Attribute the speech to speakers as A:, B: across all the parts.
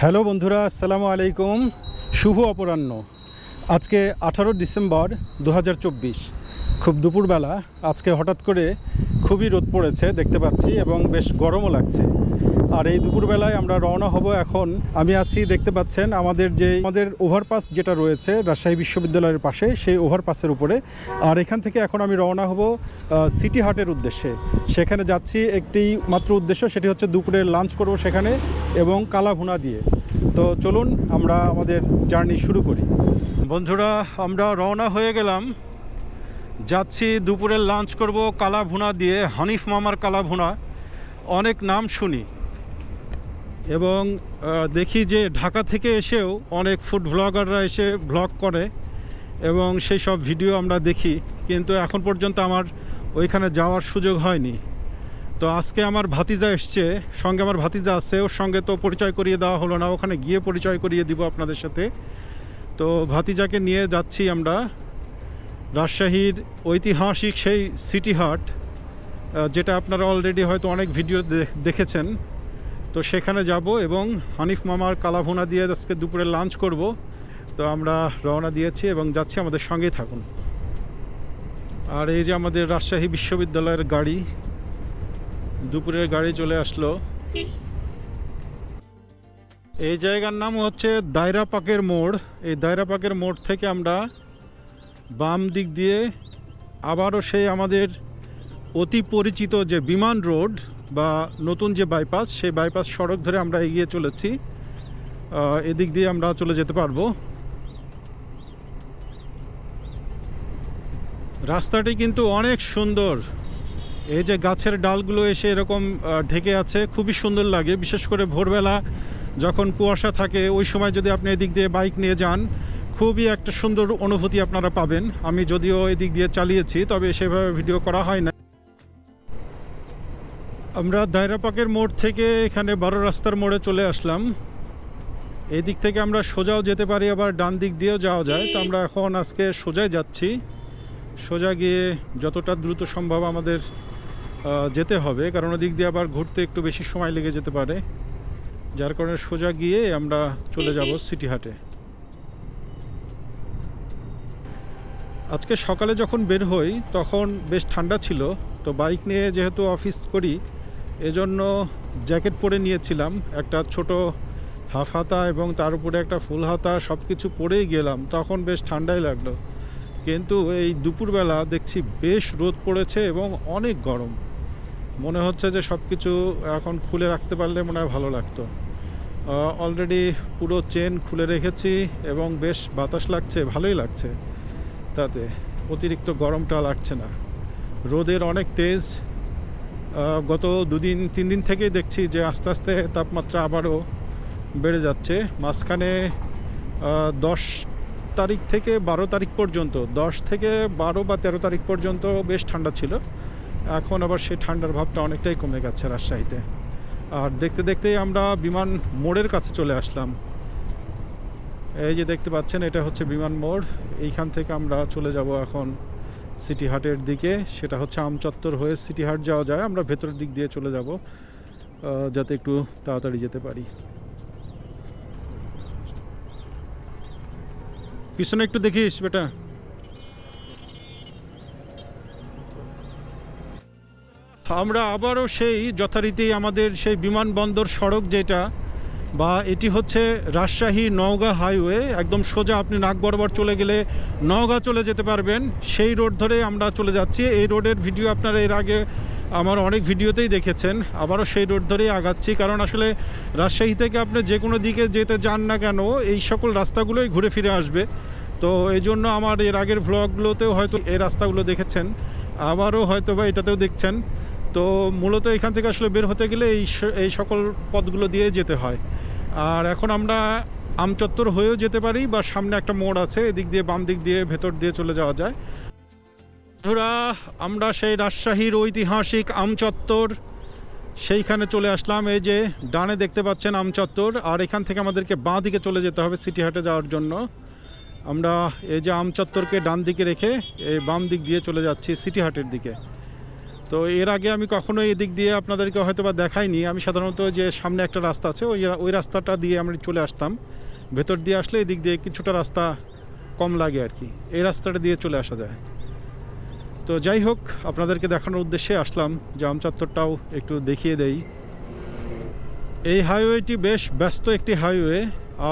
A: Hello বন্ধুরা, আসসালামু আলাইকুম। শুভ অপরাহ্ন। আজকে আঠারো ডিসেম্বর দু হাজার চব্বিশ। খুব দুপুরবেলা। আজকে হঠাৎ করে খুবই রোদ পড়েছে, দেখতে পাচ্ছি, এবং বেশ গরমও লাগছে। আর এই দুপুরবেলায় আমরা রওনা হব এখন। আমি আছি, দেখতে পাচ্ছেন, আমাদের যে, আমাদের ওভারপাস যেটা রয়েছে রাজশাহী বিশ্ববিদ্যালয়ের পাশে, সেই ওভারপাসের উপরে। আর এখান থেকে এখন আমি রওনা হব সিটি হাটের উদ্দেশ্যে। সেখানে যাচ্ছি, একটি মাত্র উদ্দেশ্য, সেটি হচ্ছে দুপুরে লাঞ্চ করব সেখানে এবং কালা ভুনা দিয়ে। তো চলুন, আমরা আমাদের জার্নি শুরু করি। বন্ধুরা, আমরা রওনা হয়ে গেলাম। যাচ্ছি দুপুরের লাঞ্চ করব কালা ভুনা দিয়ে হানিফ মামার কালা ভুনা। অনেক নাম শুনি। এবং দেখি যে ঢাকা থেকে এসেও অনেক ফুড ভ্লগাররা এসে ভ্লগ করে এবং সেই সব ভিডিও আমরা দেখি। কিন্তু এখন পর্যন্ত আমার ওইখানে যাওয়ার সুযোগ হয়নি। তো আজকে আমার ভাতিজা এসছে, সঙ্গে আমার ভাতিজা আছে, ওর সঙ্গে তো পরিচয় করিয়ে দেওয়া হলো না, ওখানে গিয়ে পরিচয় করিয়ে দিব আপনাদের সাথে। তো ভাতিজাকে নিয়ে যাচ্ছি আমরা। রাজশাহীর ঐতিহাসিক সেই সিটি হাট যেটা আপনারা অলরেডি হয়তো অনেক ভিডিও দেখেছেন। তো সেখানে যাব এবং হানিফ মামার কালাভুনা দিয়ে আজকে দুপুরে লাঞ্চ করব। তো আমরা রওনা দিয়েছি এবং যাচ্ছি আমাদের সঙ্গেই থাকুন। আর এই যে আমাদের রাজশাহী বিশ্ববিদ্যালয়ের গাড়ি, দুপুরের গাড়ি চলে আসলো। এই জায়গার নাম হচ্ছে দায়রা পাকের মোড়। এই দায়রা পাকের মোড় থেকে আমরা বাম দিক দিয়ে আবারও সেই আমাদের অতি পরিচিত যে বিমান রোড বা নতুন যে বাইপাস, সেই বাইপাস সড়ক ধরে আমরা এগিয়ে চলেছি। এদিক দিয়ে আমরা চলে যেতে পারব। রাস্তাটি কিন্তু অনেক সুন্দর। এই যে গাছের ডালগুলো এসে এরকম ঢেকে আছে, খুবই সুন্দর লাগে। বিশেষ করে ভোরবেলা যখন কুয়াশা থাকে, ওই সময় যদি আপনি এদিক দিয়ে বাইক নিয়ে যান খুবই একটা সুন্দর অনুভূতি আপনারা পাবেন। আমি যদিও এদিক দিয়ে চালিয়েছি, তবে সেভাবে ভিডিও করা হয় না। আমরা দায়রাপাকের মোড় থেকে এখানে বারো রাস্তার মোড়ে চলে আসলাম। এই দিক থেকে আমরা সোজাও যেতে পারি, আবার ডান দিক দিয়েও যাওয়া যায়। তো আমরা এখন আজকে সোজাই যাচ্ছি। সোজা গিয়ে যতটা দ্রুত সম্ভব আমাদের যেতে হবে। কারণ ওদিক দিয়ে আবার ঘুরতে একটু বেশি সময় লেগে যেতে পারে। যার কারণে সোজা গিয়ে আমরা চলে যাব সিটি হাটে। আজকে সকালে যখন বের হই, তখন বেশ ঠান্ডা ছিল। তো বাইক নিয়ে যেহেতু অফিস করি, এজন্য জ্যাকেট পরে নিয়েছিলাম। একটা ছোট হাফ হাতা এবং তার উপরে একটা ফুল হাতা সব কিছু পরেই গেলাম। তখন বেশ ঠান্ডাই লাগল। কিন্তু এই দুপুরবেলা দেখছি বেশ রোদ পড়েছে এবং অনেক গরম। মনে হচ্ছে যে সব কিছু এখন খুলে রাখতে পারলে মনে হয় ভালো লাগতো। অলরেডি পুরো চেন খুলে রেখেছি এবং বেশ বাতাস লাগছে, ভালোই লাগছে। তাতে অতিরিক্ত গরমটা লাগছে না। রোদের অনেক তেজ গত দুদিন তিন দিন থেকেই দেখছি যে আস্তে আস্তে তাপমাত্রা আবারও বেড়ে যাচ্ছে। মাঝখানে দশ তারিখ থেকে বারো তারিখ পর্যন্ত, দশ থেকে বারো বা তেরো তারিখ পর্যন্ত বেশ ঠান্ডা ছিল। এখন আবার সেই ঠান্ডার ভাবটা অনেকটাই কমে গেছে রাজশাহীতে। আর দেখতে দেখতেই আমরা বিমান মোড়ের কাছে চলে আসলাম। এই যে দেখতে পাচ্ছেন, এটা হচ্ছে বিমান মোড়। এইখান থেকে আমরা চলে যাব এখন সিটি হাটের দিকে। সেটা হচ্ছে আমচত্বর হয়ে সিটি হাট যাওয়া যায়। আমরা ভেতরের দিক দিয়ে চলে যাব যাতে একটু তাড়াতাড়ি যেতে পারি। পিছনে একটু দেখিস, বেটা। আমরা আবারও সেই যথারীতি আমাদের সেই বিমানবন্দর সড়ক যেটা বা এটি হচ্ছে রাজশাহী নওগাঁ হাইওয়ে। একদম সোজা আপনি নাক বরাবর চলে গেলে নওগাঁ চলে যেতে পারবেন। সেই রোড ধরে আমরা চলে যাচ্ছি। এই রোডের ভিডিও আপনারা এর আগে আমার অনেক ভিডিওতেই দেখেছেন। আবারও সেই রোড ধরেই আগাচ্ছি। কারণ আসলে রাজশাহী থেকে আপনি যে কোনো দিকে যেতে যান না কেন, এই সকল রাস্তাগুলোই ঘুরে ফিরে আসবে। তো এই জন্য আমার এর আগের ভ্লগগুলোতেও হয়তো এই রাস্তাগুলো দেখেছেন। আবারও হয়তো বা এটাতেও দেখছেন। তো মূলত এখান থেকে আসলে বের হতে গেলে এই এই সকল পথগুলো দিয়ে যেতে হয়। আর এখন আমরা আমচত্বর হয়েও যেতে পারি বা সামনে একটা মোড় আছে, এদিক দিয়ে, বাম দিক দিয়ে, ভেতর দিয়ে চলে যাওয়া যায়। বন্ধুরা, আমরা সেই রাজশাহীর ঐতিহাসিক আমচত্বর, সেইখানে চলে আসলাম। এই যে ডানে দেখতে পাচ্ছেন আমচত্বর, আর এখান থেকে আমাদেরকে বাঁ দিকে চলে যেতে হবে সিটি হাটে যাওয়ার জন্য। আমরা এই যে আমচত্বরকে ডান দিকে রেখে এই বাম দিক দিয়ে চলে যাচ্ছি সিটি হাটের দিকে। তো এর আগে আমি কখনো এদিক দিয়ে আপনাদেরকে হয়তো বা দেখাইনি। আমি সাধারণত যে সামনে একটা রাস্তা আছে, ওই ওই রাস্তাটা দিয়ে আমরা চলে আসতাম। ভেতর দিয়ে আসলে এদিক দিয়ে কিছুটা রাস্তা কম লাগে আর কি। এই রাস্তাটা দিয়ে চলে আসা যায়। তো যাই হোক, আপনাদেরকে দেখানোর উদ্দেশ্যে আসলাম। জাম চত্বরটাও একটু দেখিয়ে দেই। এই হাইওয়েটি বেশ ব্যস্ত একটি হাইওয়ে।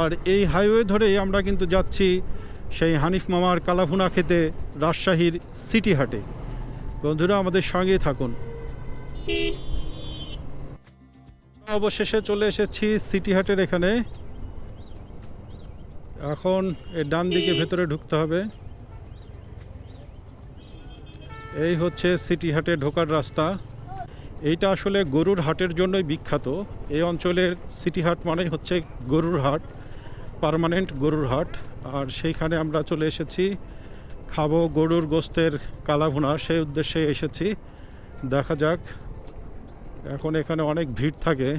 A: আর এই হাইওয়ে ধরেই আমরা কিন্তু যাচ্ছি সেই হানিফ মামার কালাভুনা খেতে রাজশাহীর সিটি হাটে। বন্ধুরা, আমাদের সঙ্গেই থাকুন। অবশেষে চলে এসেছি সিটি হাটের এখানে। এখন এর ডান দিকে ভেতরে ঢুকতে হবে। এই হচ্ছে সিটি হাটে ঢোকার রাস্তা। এইটা আসলে গরুর হাটের জন্যই বিখ্যাত। এই অঞ্চলের সিটি হাট মানেই হচ্ছে গরুর হাট, পার্মানেন্ট গরুর হাট। আর সেইখানে আমরা চলে এসেছি খাব গরুর গোস্তের কালাভুনা, সেই উদ্দেশ্যে এসেছি। দেখা যাক, এখন এখানে অনেক ভিড় থাকে।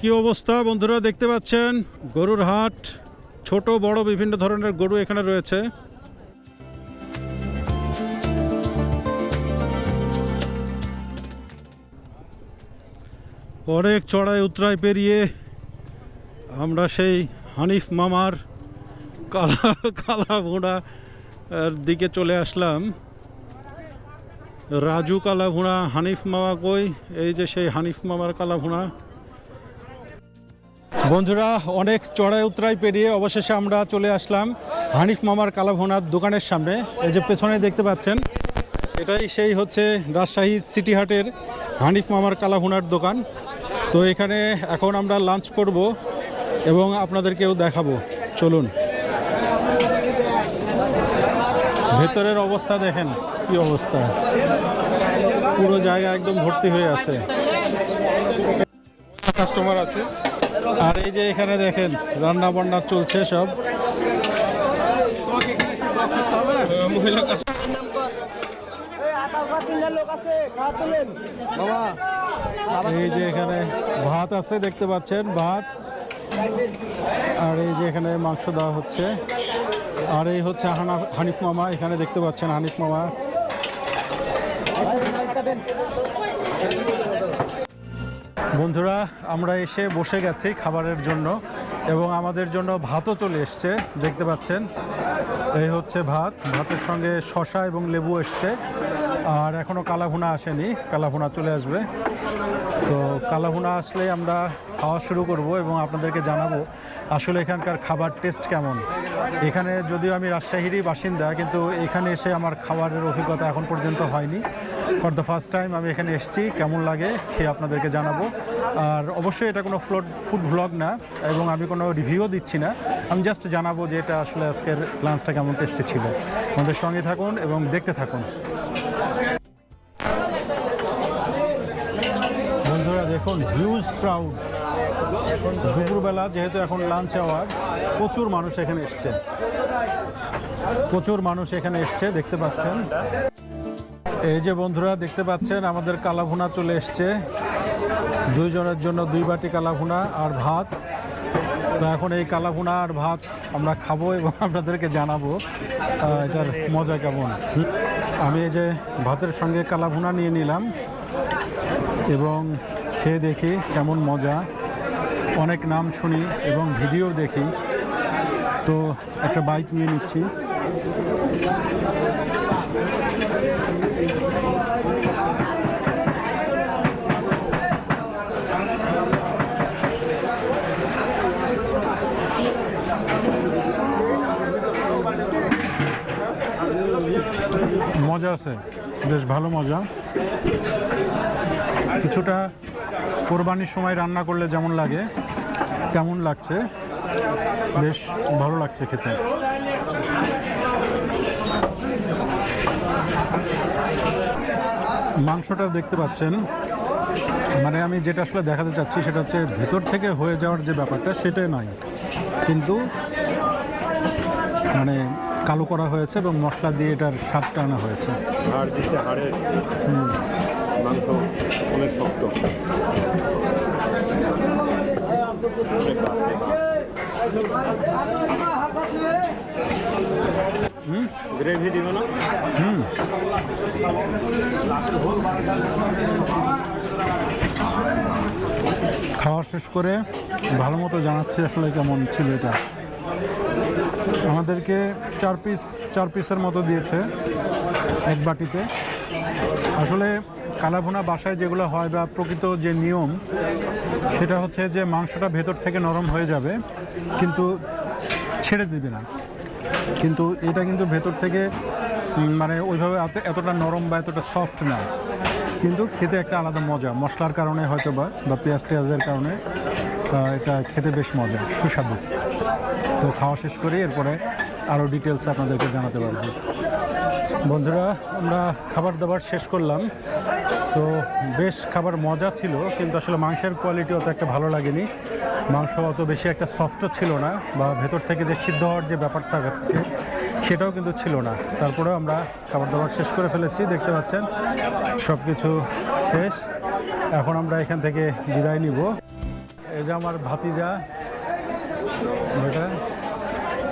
A: কি অবস্থা বন্ধুরা, দেখতে পাচ্ছেন? গরুর হাট, ছোট, বড়, বিভিন্ন ধরনের গরু এখানে রয়েছে। অনেক চড়াই উতরাই পেরিয়ে আমরা সেই হানিফ মামার কালা কালা ভুঁড়া দিকে চলে আসলাম। রাজু কালা ভুঁড়া, হানিফ মামা কই? এই যে সেই হানিফ মামার কালা ভুঁড়া। বন্ধুরা, অনেক চড়াই উতরাই পেরিয়ে অবশেষে আমরা চলে আসলাম হানিফ মামার কালাভোনার দোকানের সামনে। এই যে পেছনে দেখতে পাচ্ছেন, এটাই সেই হচ্ছে রাজশাহীর সিটি হাটের হানিফ মামার কালাভুনার দোকান। তো এখানে এখন আমরা লাঞ্চ করব এবং আপনাদেরকেও দেখাবো। চলুন। ভেতরের অবস্থা দেখেন কি অবস্থা। পুরো জায়গা একদম ভর্তি হয়ে আছে।
B: কাস্টমার আছে।
A: আর এই যে এখানে দেখেন রান্না বান্না চলছে সব।
B: মহিলা কাস্টমার
A: এই যে এখানে ভাত আছে, দেখতে পাচ্ছেন ভাত। আর এই যে এখানে মাংস দেওয়া হচ্ছে। আর এই হচ্ছে হানা- হানিফ মামা, এখানে দেখতে পাচ্ছেন হানিফ মামা। বন্ধুরা, আমরা এসে বসে গেছি খাবারের জন্য এবং আমাদের জন্য ভাতও চলে এসছে, দেখতে পাচ্ছেন। এই হচ্ছে ভাত। ভাতের সঙ্গে শশা এবং লেবু এসছে। আর এখনও কালাভুনা আসেনি, কালাভুনা চলে আসবে। তো কালাভুনা আসলে আমরা খাওয়া শুরু করব এবং আপনাদেরকে জানাব আসলে এখানকার খাবার টেস্ট কেমন। এখানে যদিও আমি রাজশাহীরই বাসিন্দা, কিন্তু এখানে এসে আমার খাবারের অভিজ্ঞতা এখন পর্যন্ত হয়নি। ফর দ্য ফার্স্ট টাইম আমি এখানে এসেছি, কেমন লাগে খেয়ে আপনাদেরকে জানাব। আর অবশ্যই এটা কোনো ফ্লোট ফুড ভ্লগ না, এবং আমি কোনো রিভিউও দিচ্ছি না। আমি জাস্ট জানাব যে এটা আসলে আজকের লাঞ্চটা কেমন টেস্টি ছিল। আমাদের সঙ্গে থাকুন এবং দেখতে থাকুন। দেখুন হিউজ ক্রাউড দুপুরবেলা যেহেতু এখন লাঞ্চ আওয়ার প্রচুর মানুষ এখানে এসছে। প্রচুর মানুষ এখানে এসছে, দেখতে পাচ্ছেন। এই যে বন্ধুরা, দেখতে পাচ্ছেন, আমাদের কালাভুনা চলে এসছে। দুইজনের জন্য দুই বাটি কালাভুনা আর ভাত। তো এখন এই কালাভুনা আর ভাত আমরা খাব এবং আপনাদেরকে জানাব এটার মজা কেমন। আমি এই যে ভাতের সঙ্গে কালাভুনা নিয়ে নিলাম এবং খেয়ে দেখি কেমন মজা। অনেক নাম শুনি এবং ভিডিও দেখি। তো একটা বাইক নিয়ে নিচ্ছি। মজা আছে, বেশ ভালো মজা। কিছুটা কোরবানির সময় রান্না করলে যেমন লাগে কেমন লাগছে। বেশ ভালো লাগছে খেতে। মাংসটা দেখতে পাচ্ছেন। মানে আমি যেটা আসলে দেখাতে চাচ্ছি সেটা হচ্ছে ভেতর থেকে হয়ে যাওয়ার যে ব্যাপারটা সেটাই নাই। কিন্তু মানে কালো করা হয়েছে এবং মশলা দিয়ে এটার স্বাদটা আনা হয়েছে।
B: হাড় দিছে হাড়ের। মাংস অনেক শক্ত। গ্রেভি দিব না?
A: খাওয়া শেষ করে ভালো মতো জানাচ্ছি আসলে কেমন ছিল এটা। আমাদেরকে চার পিস চার পিসের মতো দিয়েছে এক বাটিতে। আসলে কালাভুনা বাসায় যেগুলো হয় বা প্রকৃত যে নিয়ম, সেটা হচ্ছে যে মাংসটা ভেতর থেকে নরম হয়ে যাবে, কিন্তু ছেড়ে দিবে না। কিন্তু এটা কিন্তু ভেতর থেকে মানে ওইভাবে এতটা নরম বা এতটা সফট না। কিন্তু খেতে একটা আলাদা মজা। মশলার কারণে হয়তো বা বা পেঁয়াজ টেয়াজের কারণে এটা খেতে বেশ মজা, সুস্বাদু। তো খাওয়া শেষ করে, এরপরে আরও ডিটেলস আপনাদেরকে জানাতে পারব। বন্ধুরা, আমরা খাবার দাবার শেষ করলাম। তো বেশ খাবার মজা ছিল, কিন্তু আসলে মাংসের কোয়ালিটি অত একটা ভালো লাগেনি। মাংস অত বেশি একটা সফটও ছিল না, বা ভেতর থেকে যে সিদ্ধ হওয়ার যে ব্যাপারটা থাকে সেটাও কিন্তু ছিল না। তারপরেও আমরা খাবার দাবার শেষ করে ফেলেছি, দেখতে পাচ্ছেন। সব কিছু শেষ। এখন আমরা এখান থেকে বিদায় নিব। এই যে আমার ভাতিজা, বেটা।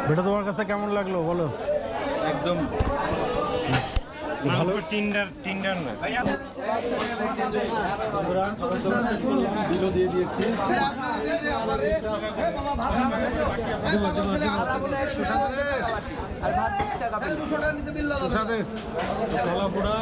A: বেটা, তোমার কাছে কেমন লাগল? বলো।
B: একদম ভালো? টিন্ডার টিন্ডার না।
A: বিলও দিয়ে দিয়েছি কলাপুরা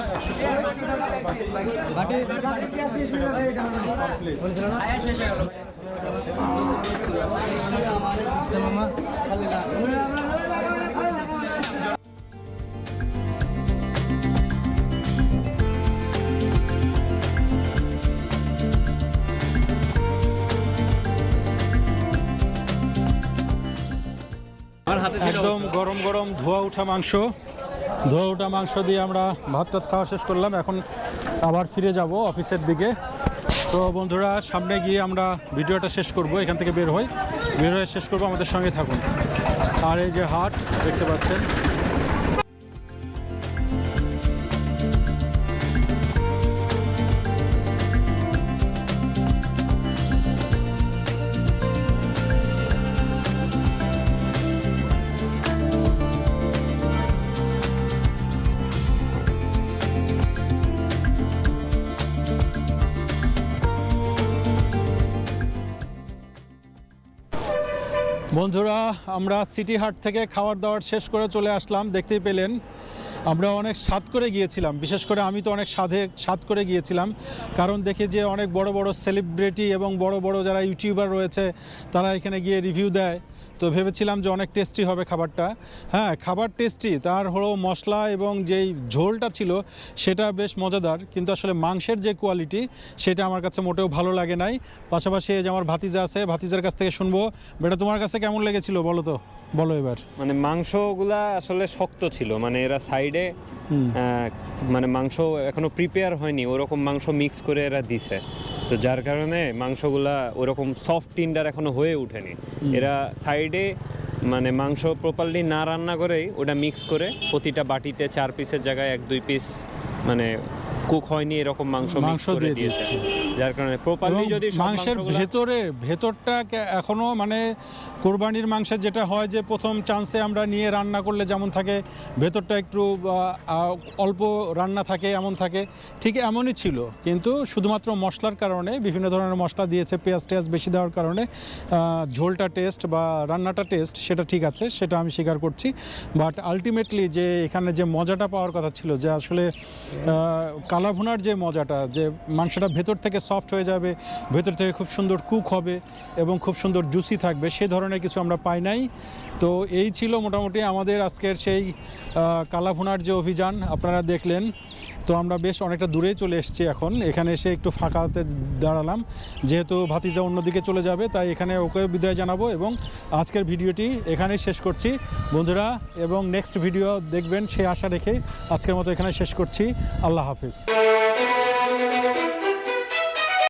A: গরম গরম ধোয়া উঠা মাংস। ধোয়া উঠা মাংস দিয়ে আমরা ভাত টাত খাওয়া শেষ করলাম। এখন আবার ফিরে যাব অফিসের দিকে। তো বন্ধুরা, সামনে গিয়ে আমরা ভিডিওটা শেষ করব। এখান থেকে বের হই। বের হয়ে শেষ করব। আমাদের সঙ্গে থাকুন। আর এই যে হাট, দেখতে পাচ্ছেন। বন্ধুরা, আমরা সিটি হাট থেকে খাওয়ার দাওয়ার শেষ করে চলে আসলাম। দেখতেই পেলেন, আমরা অনেক স্বাদ করে গিয়েছিলাম। বিশেষ করে আমি তো অনেক স্বাদে স্বাদ করে গিয়েছিলাম। কারণ দেখি যে অনেক বড় বড় সেলিব্রিটি এবং বড় বড় যারা ইউটিউবার রয়েছে, তারা এখানে গিয়ে রিভিউ দেয়। তো ভেবেছিলাম যে অনেক টেস্টি হবে খাবারটা। হ্যাঁ খাবার টেস্টি তার হলো মশলা এবং যেই ঝোলটা ছিল সেটা বেশ মজাদার কিন্তু আসলে মাংসের যে কোয়ালিটি সেটা আমার কাছে মোটেও ভালো লাগে নাই। পাশাপাশি যে আমার ভাতিজা আছে ভাতিজার কাছ থেকে শুনব। বেটা তোমার কাছে কেমন লেগেছিল বলো তো? বলো এবার।
B: মানে মাংসগুলা আসলে শক্ত ছিল মানে এরা সাইডে মানে মাংস এখনও প্রিপেয়ার হয়নি ওরকম মাংস মিক্স করে এরা দিছে। তো যার কারণে মাংসগুলা ওরকম সফট টিন্ডার এখনও হয়ে ওঠেনি। এরা সাইডে মানে মাংস প্রপারলি না রান্না করেই ওটা মিক্স করে প্রতিটা বাটিতে চার পিসের জায়গায় এক দুই পিস মানে কুক হয়নি এরকম মাংস
A: মাংস দিয়ে
B: দিয়েছে। যার কারণে প্রপারলি যদি
A: মাংসের ভেতরে ভেতরটা কে- এখনও মানে কোরবানির মাংসের যেটা হয় যে প্রথম চান্সে আমরা নিয়ে রান্না করলে যেমন থাকে ভেতরটা একটু অল্প রান্না থাকে এমন থাকে ঠিক এমনই ছিল। কিন্তু শুধুমাত্র মশলার কারণে বিভিন্ন ধরনের মশলা দিয়েছে পেঁয়াজ টেয়াজ বেশি দেওয়ার কারণে ঝোলটা টেস্ট বা রান্নাটা টেস্ট সেটা ঠিক আছে সেটা আমি স্বীকার করছি। বাট আলটিমেটলি যে এখানে যে মজাটা পাওয়ার কথা ছিল যে আসলে কালাভুনার যে মজাটা যে মাংসটা ভেতর থেকে সফট হয়ে যাবে, ভেতর থেকে খুব সুন্দর কুক হবে এবং খুব সুন্দর জুসি থাকবে। সেই ধরনের কিছু আমরা পাই নাই। তো এই ছিল মোটামুটি আমাদের আজকের সেই কালাভুনার যে অভিযান, আপনারা দেখলেন। তো আমরা বেশ অনেকটা দূরেই চলে এসেছি এখন। এখানে এসে একটু ফাঁকাতে দাঁড়ালাম। যেহেতু ভাতিজা অন্যদিকে চলে যাবে, তাই এখানে ওকে বিদায় জানাব এবং আজকের ভিডিওটি এখানেই শেষ করছি। বন্ধুরা, এবং নেক্সট ভিডিও দেখবেন সে আশা রেখে আজকের মতো এখানে শেষ করছি। আল্লাহ হাফিজ।